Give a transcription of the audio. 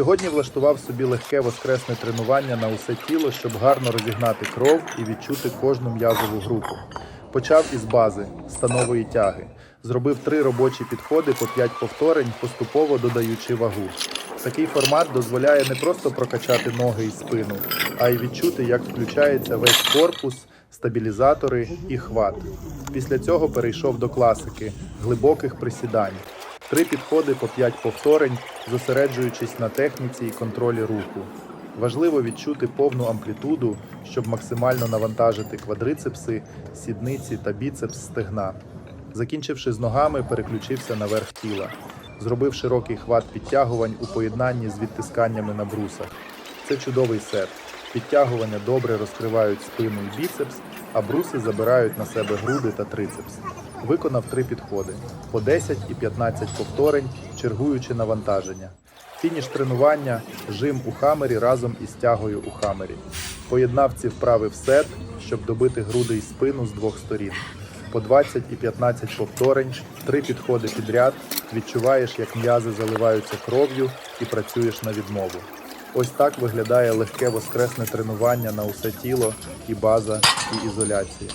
Сьогодні влаштував собі легке воскресне тренування на усе тіло, щоб гарно розігнати кров і відчути кожну м'язову групу. Почав із бази станової тяги. Зробив три робочі підходи по 5 повторень, поступово додаючи вагу. Такий формат дозволяє не просто прокачати ноги і спину, а й відчути, як включається весь корпус, стабілізатори і хват. Після цього перейшов до класики глибоких присідань. Три підходи по 5 повторень, зосереджуючись на техніці і контролі руху. Важливо відчути повну амплітуду, щоб максимально навантажити квадрицепси, сідниці та біцепс стегна. Закінчивши з ногами, переключився на верх тіла. Зробив широкий хват підтягувань у поєднанні з відтисканнями на брусах. Це чудовий сет. Підтягування добре розкривають спину і біцепс, а бруси забирають на себе груди та трицепс. Виконав три підходи по 10 і 15 повторень, чергуючи навантаження. Фініш тренування жим у хамері разом із тягою у хамері. Поєднав ці вправи в сет, щоб добити груди і спину з двох сторін. По 20 і 15 повторень, три підходи підряд, відчуваєш, як м'язи заливаються кров'ю і працюєш на відмову. Ось так виглядає легке воскресне тренування на усе тіло і база і ізоляція.